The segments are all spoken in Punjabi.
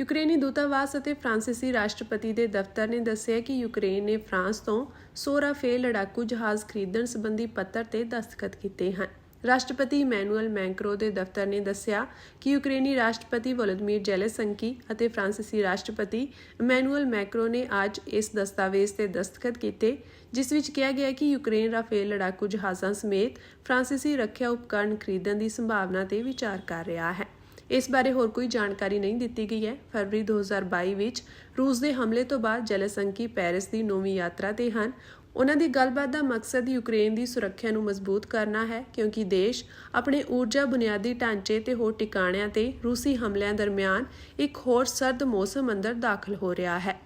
ਯੂਕਰੇਨੀ ਦੂਤਾਵਾਸ ਅਤੇ ਫਰਾਂਸੀਸੀ ਰਾਸ਼ਟਰਪਤੀ ਦੇ ਦਫ਼ਤਰ ਨੇ ਦੱਸਿਆ ਕਿ ਯੂਕਰੇਨ ਨੇ ਫਰਾਂਸ ਤੋਂ 100 ਰਾਫੇਲ ਲੜਾਕੂ ਜਹਾਜ਼ ਖਰੀਦਣ ਸੰਬੰਧੀ ਪੱਤਰ ਤੇ ਦਸਤਖਤ ਕੀਤੇ ਹਨ। ਰਾਸ਼ਟਰਪਤੀ ਇਮੈਨੂਅਲ ਮੈਂਕਰੋ ਦੇ ਦਫ਼ਤਰ ਨੇ ਦੱਸਿਆ ਕਿ ਯੂਕਰੇਨੀ ਰਾਸ਼ਟਰਪਤੀ ਵੋਲੋਦੀਮੀਰ ਜ਼ੈਲੈਂਸਕੀ ਅਤੇ ਫਰਾਂਸੀਸੀ ਰਾਸ਼ਟਰਪਤੀ ਇਮੈਨੂਅਲ ਮੈਕਰੋ ਨੇ ਅੱਜ ਇਸ ਦਸਤਾਵੇਜ਼ ਤੇ ਦਸਤਖਤ ਕੀਤੇ, ਜਿਸ ਵਿੱਚ ਕਿਹਾ ਗਿਆ ਕਿ ਯੂਕਰੇਨ ਰਾਫੇਲ ਲੜਾਕੂ ਜਹਾਜ਼ਾਂ ਸਮੇਤ ਫਰਾਂਸੀਸੀ ਰੱਖਿਆ ਉਪਕਰਨ ਖਰੀਦਣ ਦੀ ਸੰਭਾਵਨਾ ਤੇ ਵਿਚਾਰ ਕਰ ਰਿਹਾ ਹੈ। ਇਸ ਬਾਰੇ ਹੋਰ ਕੋਈ ਜਾਣਕਾਰੀ ਨਹੀਂ ਦਿੱਤੀ ਗਈ ਹੈ। ਫਰਵਰੀ 2022 ਵਿੱਚ ਰੂਸ ਦੇ ਹਮਲੇ ਤੋਂ ਬਾਅਦ ਜੈਲਸੰਕੀ ਪੈਰਿਸ ਦੀ ਨੌਵੀਂ ਯਾਤਰਾ ਤੇ ਹਨ। ਉਹਨਾਂ ਦੀ ਗੱਲਬਾਤ ਦਾ ਮਕਸਦ ਯੂਕਰੇਨ ਦੀ ਸੁਰੱਖਿਆ ਨੂੰ ਮਜ਼ਬੂਤ ਕਰਨਾ ਹੈ, ਕਿਉਂਕਿ ਦੇਸ਼ ਆਪਣੇ ਊਰਜਾ ਬੁਨਿਆਦੀ ਢਾਂਚੇ ਤੇ ਹੋਰ ਟਿਕਾਣਿਆਂ ਤੇ ਰੂਸੀ ਹਮਲਿਆਂ ਦਰਮਿਆਨ ਇੱਕ ਹੋਰ ਸਰਦ ਮੌਸਮ ਅੰਦਰ ਦਾਖਲ ਹੋ ਰਿਹਾ ਹੈ।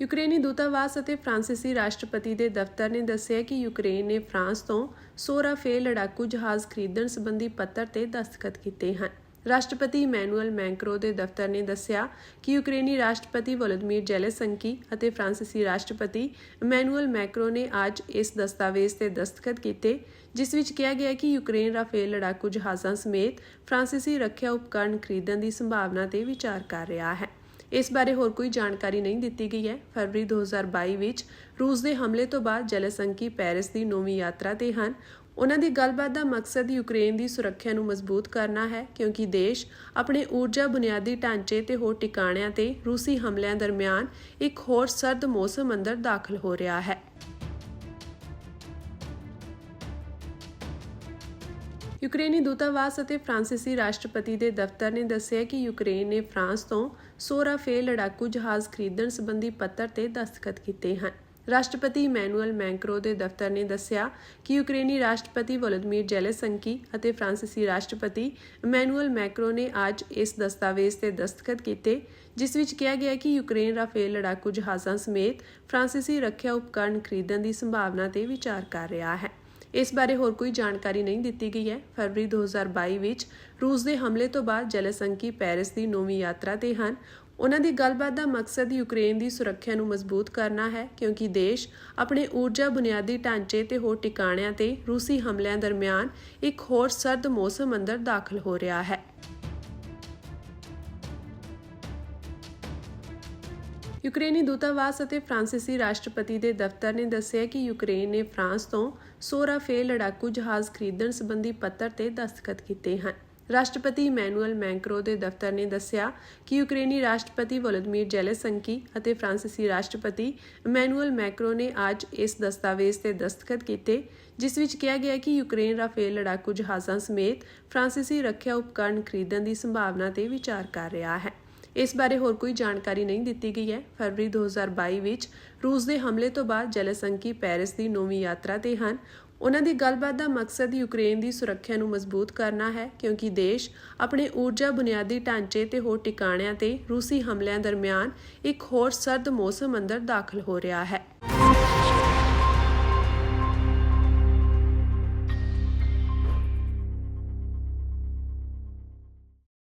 ਯੂਕਰੇਨੀ ਦੂਤਾਵਾਸ ਅਤੇ ਫਰਾਂਸੀਸੀ ਰਾਸ਼ਟਰਪਤੀ ਦੇ ਦਫ਼ਤਰ ਨੇ ਦੱਸਿਆ ਕਿ ਯੂਕਰੇਨ ਨੇ ਫਰਾਂਸ ਤੋਂ 100 ਰਾਫੇਲ ਲੜਾਕੂ ਜਹਾਜ਼ ਖਰੀਦਣ ਸੰਬੰਧੀ ਪੱਤਰ ਤੇ ਦਸਤਖਤ ਕੀਤੇ ਹਨ। ਰਾਸ਼ਟਰਪਤੀ ਮੈਨੂਅਲ ਮੈਂਕਰੋ ਦੇ ਦਫ਼ਤਰ ਨੇ ਦੱਸਿਆ ਕਿ ਯੂਕਰੇਨੀ ਰਾਸ਼ਟਰਪਤੀ ਵੋਲੋਦੀਮੀਰ ਜੈਲੇਸੰਕੀ ਅਤੇ ਫਰਾਂਸੀਸੀ ਰਾਸ਼ਟਰਪਤੀ ਮੈਨੂਅਲ ਮੈਕਰੋ ਨੇ ਅੱਜ ਇਸ ਦਸਤਾਵੇਜ਼ ਤੇ ਦਸਤਖਤ ਕੀਤੇ, ਜਿਸ ਵਿੱਚ ਕਿਹਾ ਗਿਆ ਕਿ ਯੂਕਰੇਨ ਰਾਫੇਲ ਲੜਾਕੂ ਜਹਾਜ਼ਾਂ ਸਮੇਤ ਫਰਾਂਸੀਸੀ ਰੱਖਿਆ ਉਪਕਰਨ ਖਰੀਦਣ ਦੀ ਸੰਭਾਵਨਾ ਤੇ ਵਿਚਾਰ ਕਰ ਰਿਹਾ ਹੈ। ਇਸ ਬਾਰੇ ਹੋਰ ਕੋਈ ਜਾਣਕਾਰੀ ਨਹੀਂ ਦਿੱਤੀ ਗਈ ਹੈ। ਫਰਵਰੀ 2022 ਵਿੱਚ ਰੂਸ ਦੇ ਹਮਲੇ ਤੋਂ ਬਾਅਦ ਜੈਲਸੰਕੀ ਪੈਰਿਸ ਦੀ ਨੌਵੀਂ ਯਾਤਰਾ ਤੇ ਹਨ। ਉਹਨਾਂ ਦੀ ਗੱਲਬਾਤ ਦਾ ਮਕਸਦ ਯੂਕਰੇਨ ਦੀ ਸੁਰੱਖਿਆ ਨੂੰ ਮਜ਼ਬੂਤ ਕਰਨਾ ਹੈ, ਕਿਉਂਕਿ ਦੇਸ਼ ਆਪਣੇ ਊਰਜਾ ਬੁਨਿਆਦੀ ਢਾਂਚੇ ਤੇ ਹੋਰ ਟਿਕਾਣਿਆਂ ਤੇ ਰੂਸੀ ਹਮਲਿਆਂ ਦਰਮਿਆਨ ਇੱਕ ਹੋਰ ਸਰਦ ਮੌਸਮ ਅੰਦਰ ਦਾਖਲ ਹੋ ਰਿਹਾ ਹੈ। ਯੂਕਰੇਨੀ ਦੂਤਾਵਾਸ ਅਤੇ ਫਰਾਂਸੀਸੀ ਰਾਸ਼ਟਰਪਤੀ ਦੇ ਦਫ਼ਤਰ ਨੇ ਦੱਸਿਆ ਕਿ ਯੂਕਰੇਨ ਨੇ ਫਰਾਂਸ ਤੋਂ 100 ਰਾਫੇਲ ਲੜਾਕੂ ਜਹਾਜ਼ ਖਰੀਦਣ ਸੰਬੰਧੀ ਪੱਤਰ ਤੇ ਦਸਤਖਤ ਕੀਤੇ ਹਨ। ਰਾਸ਼ਟਰਪਤੀ ਮੈਨੂਅਲ ਮੈਂਕਰੋ ਦੇ ਦਫ਼ਤਰ ਨੇ ਦੱਸਿਆ ਕਿ ਯੂਕਰੇਨੀ ਰਾਸ਼ਟਰਪਤੀ ਵੋਲੋਦੀਮੀਰ ਜੈਲੇਸੰਕੀ ਅਤੇ ਫਰਾਂਸੀਸੀ ਰਾਸ਼ਟਰਪਤੀ ਮੈਨੂਅਲ ਮੈਕਰੋ ਨੇ ਅੱਜ ਇਸ ਦਸਤਾਵੇਜ਼ ਤੇ ਦਸਤਖਤ ਕੀਤੇ, ਜਿਸ ਵਿੱਚ ਕਿਹਾ ਗਿਆ ਕਿ ਯੂਕਰੇਨ ਰਾਫੇਲ ਲੜਾਕੂ ਜਹਾਜ਼ਾਂ ਸਮੇਤ ਫਰਾਂਸੀਸੀ ਰੱਖਿਆ ਉਪਕਰਨ ਖਰੀਦਣ ਦੀ ਸੰਭਾਵਨਾ ਤੇ ਵਿਚਾਰ ਕਰ ਰਿਹਾ ਹੈ। ਇਸ ਬਾਰੇ ਹੋਰ ਕੋਈ ਜਾਣਕਾਰੀ ਨਹੀਂ ਦਿੱਤੀ ਗਈ ਹੈ। ਫਰਵਰੀ 2022 ਵਿੱਚ ਰੂਸ ਦੇ ਹਮਲੇ ਤੋਂ ਬਾਅਦ ਜੈਲਸੰਕੀ ਪੈਰਿਸ ਦੀ ਨੌਵੀਂ ਯਾਤਰਾ ਤੇ ਹਨ। ਉਹਨਾਂ ਦੀ ਗੱਲਬਾਤ ਦਾ ਮਕਸਦ ਯੂਕਰੇਨ ਦੀ ਸੁਰੱਖਿਆ ਨੂੰ ਮਜ਼ਬੂਤ ਕਰਨਾ ਹੈ, ਕਿਉਂਕਿ ਦੇਸ਼ ਆਪਣੇ ਊਰਜਾ ਬੁਨਿਆਦੀ ਢਾਂਚੇ ਤੇ ਹੋਰ ਟਿਕਾਣਿਆਂ ਤੇ ਰੂਸੀ ਹਮਲਿਆਂ ਦਰਮਿਆਨ ਇੱਕ ਹੋਰ ਸਰਦ ਮੌਸਮ ਅੰਦਰ ਦਾਖਲ ਹੋ ਰਿਹਾ ਹੈ। ਯੂਕਰੇਨੀ ਦੂਤਾਵਾਸ ਅਤੇ ਫਰਾਂਸੀਸੀ ਰਾਸ਼ਟਰਪਤੀ ਦੇ ਦਫ਼ਤਰ ਨੇ ਦੱਸਿਆ ਕਿ ਯੂਕਰੇਨ ਨੇ ਫਰਾਂਸ ਤੋਂ 100 ਰਾਫੇਲ ਲੜਾਕੂ ਜਹਾਜ਼ ਖਰੀਦਣ ਸੰਬੰਧੀ ਪੱਤਰ ਤੇ ਦਸਤਖਤ ਕੀਤੇ ਹਨ। ਰਾਸ਼ਟਰਪਤੀ ਇਮੈਨੂਅਲ ਮੈਂਕਰੋ ਦੇ ਦਫ਼ਤਰ ਨੇ ਦੱਸਿਆ ਕਿ ਯੂਕਰੇਨੀ ਰਾਸ਼ਟਰਪਤੀ ਵੋਲੋਦੀਮੀਰ ਜੈਲੇਸੰਕੀ ਅਤੇ ਫਰਾਂਸੀਸੀ ਰਾਸ਼ਟਰਪਤੀ ਮੈਨੂਅਲ ਮੈਕਰੋ ਨੇ ਅੱਜ ਇਸ ਦਸਤਾਵੇਜ਼ ਤੇ ਦਸਤਖਤ ਕੀਤੇ, ਜਿਸ ਵਿੱਚ ਕਿਹਾ ਗਿਆ ਕਿ ਯੂਕਰੇਨ ਰਾਫੇਲ ਲੜਾਕੂ ਜਹਾਜ਼ਾਂ ਸਮੇਤ ਫਰਾਂਸੀਸੀ ਰੱਖਿਆ ਉਪਕਰਨ ਖਰੀਦਣ ਦੀ ਸੰਭਾਵਨਾ ਤੇ ਵਿਚਾਰ ਕਰ ਰਿਹਾ ਹੈ। ਇਸ ਬਾਰੇ ਹੋਰ ਕੋਈ ਜਾਣਕਾਰੀ ਨਹੀਂ ਦਿੱਤੀ ਗਈ ਹੈ। ਫਰਵਰੀ 2022 ਵਿੱਚ ਰੂਸ ਦੇ ਹਮਲੇ ਤੋਂ ਬਾਅਦ ਜੈਲਸੰਕੀ ਪੈਰਿਸ ਦੀ ਨੌਵੀਂ ਯਾਤਰਾ ਤੇ ਹਨ। ਉਹਨਾਂ ਦੀ ਗੱਲਬਾਤ ਦਾ ਮਕਸਦ ਯੂਕਰੇਨ ਦੀ ਸੁਰੱਖਿਆ ਨੂੰ ਮਜ਼ਬੂਤ ਕਰਨਾ ਹੈ, ਕਿਉਂਕਿ ਦੇਸ਼ ਆਪਣੇ ਊਰਜਾ ਬੁਨਿਆਦੀ ਢਾਂਚੇ ਤੇ ਹੋਰ ਟਿਕਾਣਿਆਂ ਤੇ ਰੂਸੀ ਹਮਲਿਆਂ ਦਰਮਿਆਨ ਇੱਕ ਹੋਰ ਸਰਦ ਮੌਸਮ ਅੰਦਰ ਦਾਖਲ ਹੋ ਰਿਹਾ ਹੈ।